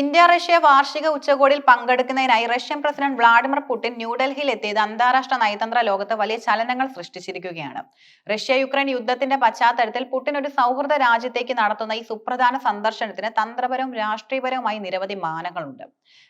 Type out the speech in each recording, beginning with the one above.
India Russia വാർഷിക ഉച്ചകോടിയിൽ പങ്കെടുക്കുന്നതിനായി റഷ്യൻ പ്രസിഡന്റ് വ്ളാഡിമിർ പുടിൻ ന്യൂഡൽഹിയിൽ എത്തിയത് അന്താരാഷ്ട്ര നയതന്ത്ര ലോകത്ത് വലിയ ചലനങ്ങൾ സൃഷ്ടിച്ചിരിക്കുകയാണ്. റഷ്യ യുക്രൈൻ യുദ്ധത്തിന്റെ പശ്ചാത്തലത്തിൽ പുടിൻ ഒരു സൗഹൃദ രാജ്യത്തേക്ക് നടത്തുന്ന ഈ സുപ്രധാന സന്ദർശനത്തിന് തന്ത്രപരവും രാഷ്ട്രീയപരവുമായി നിരവധി മാനങ്ങളുണ്ട്.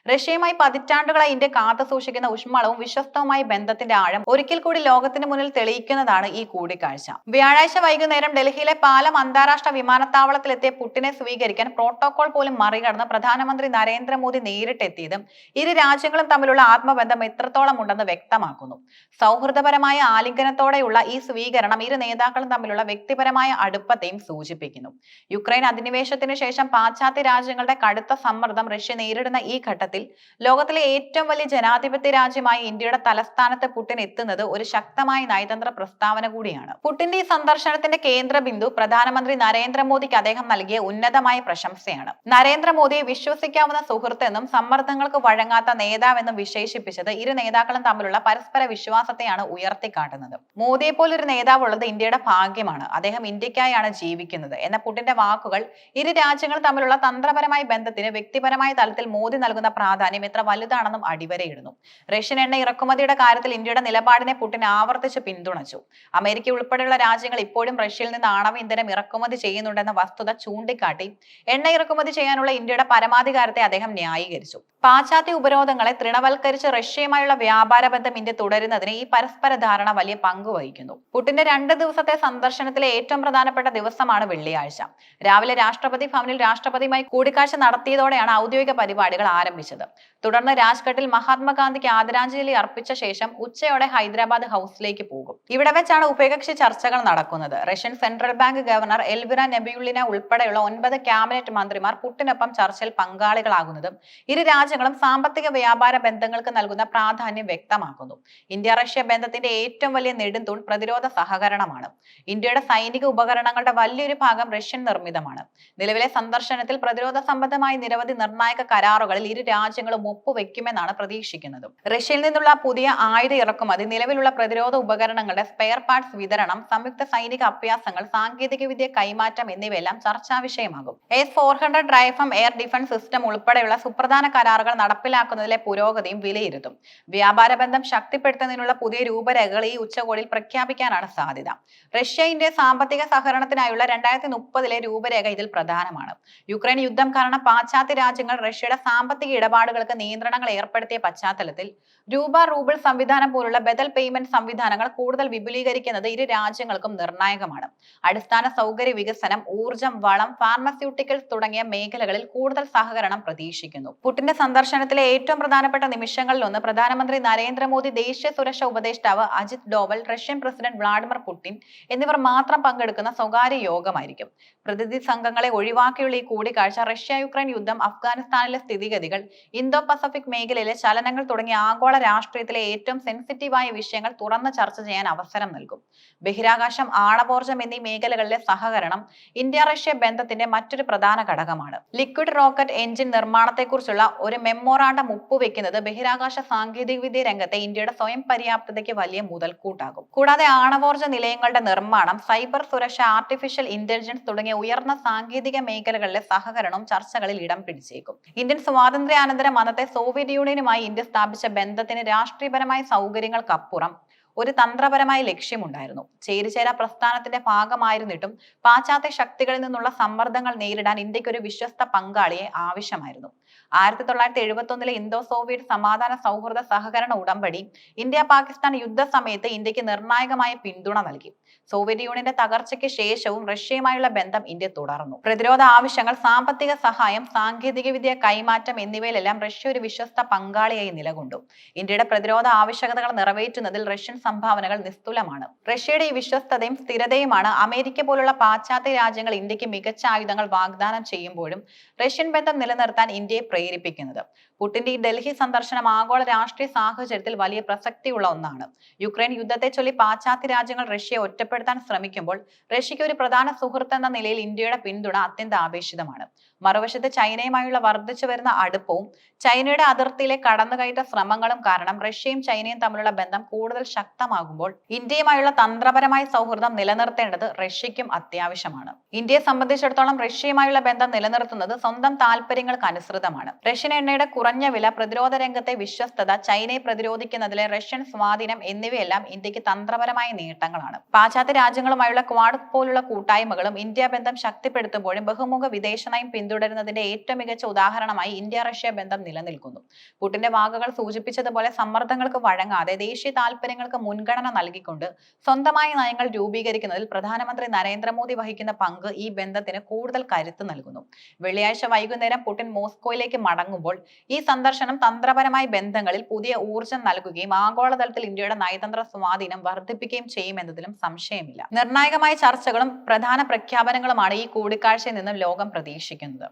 റഷ്യയുമായി പതിറ്റാണ്ടുകളായി ഇന്ത്യ കാത്തു സൂക്ഷിക്കുന്ന ഊഷ്മളവും വിശ്വസ്തവുമായ ബന്ധത്തിന്റെ ആഴം ഒരിക്കൽ കൂടി ലോകത്തിന് മുന്നിൽ തെളിയിക്കുന്നതാണ് ഈ കൂടിക്കാഴ്ച. വ്യാഴാഴ്ച വൈകുന്നേരം ഡൽഹിയിലെ പാലം അന്താരാഷ്ട്ര വിമാനത്താവളത്തിലെത്തിയ പുടിനെ സ്വീകരിക്കാൻ പ്രോട്ടോകോൾ പോലും മറികടന്ന് പ്രധാനമന്ത്രി നരേന്ദ്രമോദി നേരിട്ടെത്തിയതും ഇരു രാജ്യങ്ങളും തമ്മിലുള്ള ആത്മബന്ധം എത്രത്തോളം ഉണ്ടെന്ന് വ്യക്തമാക്കുന്നു. സൗഹൃദപരമായ ആലിംഗനത്തോടെയുള്ള ഈ സ്വീകരണം ഇരു നേതാക്കളും തമ്മിലുള്ള വ്യക്തിപരമായ അടുപ്പത്തെയും സൂചിപ്പിക്കുന്നു. യുക്രൈൻ അധിനിവേശത്തിന് ശേഷം പാശ്ചാത്യ രാജ്യങ്ങളുടെ കടുത്ത സമ്മർദ്ദം റഷ്യ നേരിടുന്ന ഈ ഘട്ടത്തിൽ ലോകത്തിലെ ഏറ്റവും വലിയ ജനാധിപത്യ രാജ്യമായ ഇന്ത്യയുടെ തലസ്ഥാനത്ത് പുട്ടിൻ എത്തുന്നത് ഒരു ശക്തമായ നയതന്ത്ര പ്രസ്താവന കൂടിയാണ്. പുടിന്റെ ഈ സന്ദർശനത്തിന്റെ കേന്ദ്ര ബിന്ദു പ്രധാനമന്ത്രി നരേന്ദ്രമോദിക്ക് അദ്ദേഹം നൽകിയ ഉന്നതമായ പ്രശംസയാണ്. നരേന്ദ്രമോദിയെ വിശ്വസിക്കാവുന്ന സുഹൃത്തെന്നും സമ്മർദ്ദങ്ങൾക്ക് വഴങ്ങാത്ത നേതാവെന്നും വിശേഷിപ്പിച്ചത് ഇരു നേതാക്കളും തമ്മിലുള്ള പരസ്പര വിശ്വാസത്തെയാണ് ഉയർത്തിക്കാട്ടുന്നത്. മോദിയെ പോലൊരു നേതാവുള്ളത് ഇന്ത്യയുടെ ഭാഗ്യമാണ്. അദ്ദേഹം ഇന്ത്യക്കായാണ് ജീവിക്കുന്നത്. എന്ന പുടിന്റെ വാക്കുകൾ ഇരു രാജ്യങ്ങൾ തമ്മിലുള്ള തന്ത്രപരമായ ബന്ധത്തിന് വ്യക്തിപരമായ തലത്തിൽ മോദി നൽകുന്ന പ്രാധാന്യം എത്ര വലുതാണെന്നും അടിവരയിടുന്നു. റഷ്യൻ എണ്ണ ഇറക്കുമതിയുടെ കാര്യത്തിൽ ഇന്ത്യയുടെ നിലപാടിനെ പുടിൻ ആവർത്തിച്ച് പിന്തുണച്ചു. അമേരിക്ക ഉൾപ്പെടെയുള്ള രാജ്യങ്ങൾ ഇപ്പോഴും റഷ്യയിൽ നിന്ന് ആണവ ഇന്ധനം ഇറക്കുമതി ചെയ്യുന്നുണ്ടെന്ന വസ്തുത ചൂണ്ടിക്കാട്ടി എണ്ണ ഇറക്കുമതി ചെയ്യാനുള്ള ഇന്ത്യയുടെ പരമാധികാരത്തെ അദ്ദേഹം ന്യായീകരിച്ചു. പാശ്ചാത്യ ഉപരോധങ്ങളെ തൃണവൽക്കരിച്ച് റഷ്യയുമായുള്ള വ്യാപാര ബന്ധം ഇന്ത്യ തുടരുന്നതിന് ഈ പരസ്പര ധാരണ വലിയ പങ്ക് വഹിക്കുന്നു. പുടിന്റെ രണ്ട് ദിവസത്തെ സന്ദർശനത്തിലെ ഏറ്റവും പ്രധാനപ്പെട്ട ദിവസമാണ് വെള്ളിയാഴ്ച. രാവിലെ രാഷ്ട്രപതി ഭവനിൽ രാഷ്ട്രപതിയുമായി കൂടിക്കാഴ്ച നടത്തിയതോടെയാണ് ഔദ്യോഗിക പരിപാടികൾ ആരംഭിച്ചത്. തുടർന്ന് രാജ്ഘട്ടിൽ മഹാത്മാഗാന്ധിക്ക് ആദരാഞ്ജലി അർപ്പിച്ച ശേഷം ഉച്ചയോടെ ഹൈദരാബാദ് ഹൗസിലേക്ക് പോകും. ഇവിടെ വെച്ചാണ് ഉഭയകക്ഷി ചർച്ചകൾ നടക്കുന്നത്. Russian central bank governor Elvira Nabiullina ഉൾപ്പെടെയുള്ള ഒൻപത് ക്യാബിനറ്റ് മന്ത്രിമാർ പുട്ടിനൊപ്പം ചർച്ചയിൽ പങ്കാളികളാകുന്നതും ഇരു രാജ്യങ്ങളും സാമ്പത്തിക വ്യാപാര ബന്ധങ്ങൾക്ക് നൽകുന്ന പ്രാധാന്യം വ്യക്തമാക്കുന്നു. ഇന്ത്യ റഷ്യ ബന്ധത്തിന്റെ ഏറ്റവും വലിയ നെടുന്തൂൺ പ്രതിരോധ സഹകരണമാണ്. ഇന്ത്യയുടെ സൈനിക ഉപകരണങ്ങളുടെ വലിയൊരു ഭാഗം റഷ്യൻ നിർമ്മിതമാണ്. നിലവിലെ സന്ദർശനത്തിൽ പ്രതിരോധ സംബന്ധമായ നിരവധി നിർണായക കരാറുകളിൽ ഇരു രാജ്യങ്ങളും ഒപ്പുവെക്കുമെന്നാണ് പ്രതീക്ഷിക്കുന്നത്. റഷ്യയിൽ നിന്നുള്ള പുതിയ ആയുധ ഇറക്കുമതി നിലവിലുള്ള പ്രതിരോധ ഉപകരണങ്ങളുടെ സ്പെയർ പാർട്സ് വിതരണം സംയുക്ത സൈനിക അഭ്യാസങ്ങൾ സാങ്കേതിക വിദ്യ കൈമാറ്റം എന്നിവയെല്ലാം ചർച്ചാ വിഷയമാകും. എസ് ഫോർ ഹൺഡ്രഡ് റൈഫം എയർ ഡിഫൻസ് ഉൾപ്പെടെയുള്ള സുപ്രധാന കരാറുകൾ നടപ്പിലാക്കുന്നതിലെ പുരോഗതിയും വിലയിരുത്തും. വ്യാപാര ബന്ധം ശക്തിപ്പെടുത്തുന്നതിനുള്ള പുതിയ രൂപരേഖകൾ ഈ ഉച്ചകോടിയിൽ പ്രഖ്യാപിക്കാനാണ് സാധ്യത. റഷ്യ സാമ്പത്തിക സഹകരണത്തിനായുള്ള രണ്ടായിരത്തി മുപ്പതിലെ രൂപരേഖ ഇതിൽ പ്രധാനമാണ്. യുക്രൈൻ യുദ്ധം കാരണം പാശ്ചാത്യ രാജ്യങ്ങൾ റഷ്യയുടെ സാമ്പത്തിക ഇടപാടുകൾക്ക് നിയന്ത്രണങ്ങൾ ഏർപ്പെടുത്തിയ പശ്ചാത്തലത്തിൽ രൂപ റൂബിൾ സംവിധാനം പോലുള്ള ബദൽ പേയ്മെന്റ് സംവിധാനങ്ങൾ കൂടുതൽ വിപുലീകരിക്കുന്നത് ഇരു രാജ്യങ്ങൾക്കും നിർണായകമാണ്. അടിസ്ഥാന സൗകര്യ വികസനം ഊർജം വളം ഫാർമസ്യൂട്ടിക്കൽസ് തുടങ്ങിയ മേഖലകളിൽ കൂടുതൽ സഹകരണം പ്രതീക്ഷിക്കുന്നു. പുടിന്റെ സന്ദർശനത്തിലെ ഏറ്റവും പ്രധാനപ്പെട്ട നിമിഷങ്ങളിലൊന്ന് പ്രധാനമന്ത്രി നരേന്ദ്രമോദി ദേശീയ സുരക്ഷാ ഉപദേഷ്ടാവ് Ajit Doval Russian president Vladimir Putin എന്നിവർ മാത്രം പങ്കെടുക്കുന്ന സ്വകാര്യ യോഗമായിരിക്കും. പ്രതിനിധി സംഘങ്ങളെ ഒഴിവാക്കിയുള്ള ഈ കൂടിക്കാഴ്ച റഷ്യ യുക്രൈൻ യുദ്ധം അഫ്ഗാനിസ്ഥാനിലെ സ്ഥിതിഗതികൾ ഇന്തോ പസഫിക് മേഖലയിലെ ചലനങ്ങൾ തുടങ്ങിയ ആഗോള രാഷ്ട്രീയത്തിലെ ഏറ്റവും സെൻസിറ്റീവായ വിഷയങ്ങൾ തുറന്ന് ചർച്ച ചെയ്യാൻ അവസരം നൽകും. ബഹിരാകാശം ആണവോർജം എന്നീ മേഖലകളിലെ സഹകരണം ഇന്ത്യ റഷ്യ ബന്ധത്തിന്റെ മറ്റൊരു പ്രധാന ഘടകമാണ്. ലിക്വിഡ് റോക്കറ്റ് എഞ്ചിൻ നിർമ്മാണത്തെക്കുറിച്ചുള്ള ഒരു മെമ്മോറാണ്ടം ഒപ്പുവെക്കുന്നത് ബഹിരാകാശ സാങ്കേതികവിദ്യ രംഗത്തെ ഇന്ത്യയുടെ സ്വയം പര്യാപ്തതയ്ക്ക് വലിയ മുതൽക്കൂട്ടാകും. കൂടാതെ ആണവോർജ നിലയങ്ങളുടെ നിർമ്മാണം സൈബർ സുരക്ഷ ആർട്ടിഫിഷ്യൽ ഇന്റലിജൻസ് തുടങ്ങിയ ഉയർന്ന സാങ്കേതിക മേഖലകളിലെ സഹകരണവും ചർച്ചകളിൽ ഇടം പിടിച്ചേക്കും. ഇന്ത്യൻ സ്വാതന്ത്ര്യാനന്തരം അന്നത്തെ സോവിയറ്റ് യൂണിയനുമായി ഇന്ത്യ സ്ഥാപിച്ച ബന്ധത്തിന് രാഷ്ട്രീയപരമായ സൗകര്യങ്ങൾക്കപ്പുറം ഒരു തന്ത്രപരമായ ലക്ഷ്യമുണ്ടായിരുന്നു. ചേരിചേര പ്രസ്ഥാനത്തിന്റെ ഭാഗമായിരുന്നിട്ടും പാശ്ചാത്യ ശക്തികളിൽ നിന്നുള്ള സമ്മർദ്ദങ്ങൾ നേരിടാൻ ഇന്ത്യയ്ക്ക് ഒരു വിശ്വസ്ത പങ്കാളിയെ ആവശ്യമായിരുന്നു. ആയിരത്തി തൊള്ളായിരത്തി എഴുപത്തി ഒന്നിലെ ഇന്തോ സോവിയറ്റ് സമാധാന സൗഹൃദ സഹകരണ ഉടമ്പടി ഇന്ത്യ പാകിസ്ഥാൻ യുദ്ധ സമയത്ത് ഇന്ത്യയ്ക്ക് നിർണായകമായ പിന്തുണ നൽകി. സോവിയറ്റ് യൂണിയന്റെ തകർച്ചയ്ക്ക് ശേഷവും റഷ്യയുമായുള്ള ബന്ധം ഇന്ത്യ തുടർന്നു. പ്രതിരോധ ആവശ്യങ്ങൾ സാമ്പത്തിക സഹായം സാങ്കേതികവിദ്യ കൈമാറ്റം എന്നിവയിലെല്ലാം റഷ്യ ഒരു വിശ്വസ്ത പങ്കാളിയായി നിലകൊണ്ടു. ഇന്ത്യയുടെ പ്രതിരോധ ആവശ്യകതകൾ നിറവേറ്റുന്നതിൽ റഷ്യൻ സംഭാവനകൾ നിസ്തുലമാണ്. റഷ്യയുടെ ഈ വിശ്വസ്തതയും സ്ഥിരതയുമാണ് അമേരിക്ക പോലുള്ള പാശ്ചാത്യ രാജ്യങ്ങൾ ഇന്ത്യയ്ക്ക് മികച്ച ആയുധങ്ങൾ വാഗ്ദാനം ചെയ്യുമ്പോഴും റഷ്യൻ ബന്ധം നിലനിർത്താൻ ഇന്ത്യയെ പ്രേരിപ്പിക്കുന്നത്. പുടിന്റെ ഈ ഡൽഹി സന്ദർശനം ആഗോള രാഷ്ട്രീയ സാഹചര്യത്തിൽ വലിയ പ്രസക്തിയുള്ള ഒന്നാണ്. യുക്രൈൻ യുദ്ധത്തെ ചൊല്ലി പാശ്ചാത്യ രാജ്യങ്ങൾ റഷ്യയെ ഒറ്റപ്പെടുത്താൻ ശ്രമിക്കുമ്പോൾ റഷ്യയ്ക്ക് ഒരു പ്രധാന സുഹൃത്ത് എന്ന നിലയിൽ ഇന്ത്യയുടെ പിന്തുണ അത്യന്ത ആവേശിതമാണ്. മറുവശത്ത് ചൈനയുമായുള്ള വർദ്ധിച്ചു വരുന്ന അടുപ്പവും ചൈനയുടെ അതിർത്തിയിലെ കടന്നുകയറ്റ ശ്രമങ്ങളും കാരണം റഷ്യയും ചൈനയും തമ്മിലുള്ള ബന്ധം കൂടുതൽ ശക്തമാകുമ്പോൾ ഇന്ത്യയുമായുള്ള തന്ത്രപരമായ സൗഹൃദം നിലനിർത്തേണ്ടത് റഷ്യയ്ക്കും അത്യാവശ്യമാണ്. ഇന്ത്യയെ സംബന്ധിച്ചിടത്തോളം റഷ്യയുമായുള്ള ബന്ധം നിലനിർത്തുന്നത് സ്വന്തം താല്പര്യങ്ങൾക്ക് അനുസൃതമാണ്. റഷ്യൻ എണ്ണയുടെ കുറഞ്ഞ വില പ്രതിരോധ രംഗത്തെ വിശ്വസ്തത ചൈനയെ പ്രതിരോധിക്കുന്നതിലെ റഷ്യൻ സ്വാധീനം എന്നിവയെല്ലാം ഇന്ത്യയ്ക്ക് തന്ത്രപരമായ നേട്ടങ്ങളാണ്. പാശ്ചാത്യ രാജ്യങ്ങളുമായുള്ള ക്വാഡ് പോലുള്ള കൂട്ടായ്മകളും ഇന്ത്യ ബന്ധം ശക്തിപ്പെടുത്തുമ്പോഴും ബഹുമുഖ വിദേശ നയം പിന്തുടരുന്നതിന്റെ ഏറ്റവും മികച്ച ഉദാഹരണമായി ഇന്ത്യ റഷ്യ ബന്ധം നിലനിൽക്കുന്നു. പുട്ടിന്റെ വാക്കുകൾ സൂചിപ്പിച്ചതുപോലെ സമ്മർദ്ദങ്ങൾക്ക് വഴങ്ങാതെ ദേശീയ താല്പര്യങ്ങൾക്ക് മുൻഗണന നൽകിക്കൊണ്ട് സ്വന്തമായി നയങ്ങൾ രൂപീകരിക്കുന്നതിൽ പ്രധാനമന്ത്രി നരേന്ദ്രമോദി വഹിക്കുന്ന പങ്ക് ഈ ബന്ധത്തിന് കൂടുതൽ കരുത്ത് നൽകുന്നു. വെള്ളിയാഴ്ച വൈകുന്നേരം പുടിൻ മോസ്കോയിലേക്ക് മടങ്ങുമ്പോൾ ഈ സന്ദർശനം തന്ത്രപരമായ ബന്ധങ്ങളിൽ പുതിയ ഊർജം നൽകുകയും ആഗോളതലത്തിൽ ഇന്ത്യയുടെ നയതന്ത്ര സ്വാധീനം വർദ്ധിപ്പിക്കുകയും ചെയ്യുമെന്നതിലും സംശയമില്ല. നിർണായകമായ ചർച്ചകളും പ്രധാന പ്രഖ്യാപനങ്ങളുമാണ് ഈ കൂടിക്കാഴ്ചയിൽ നിന്നും ലോകം പ്രതീക്ഷിക്കുന്നത്.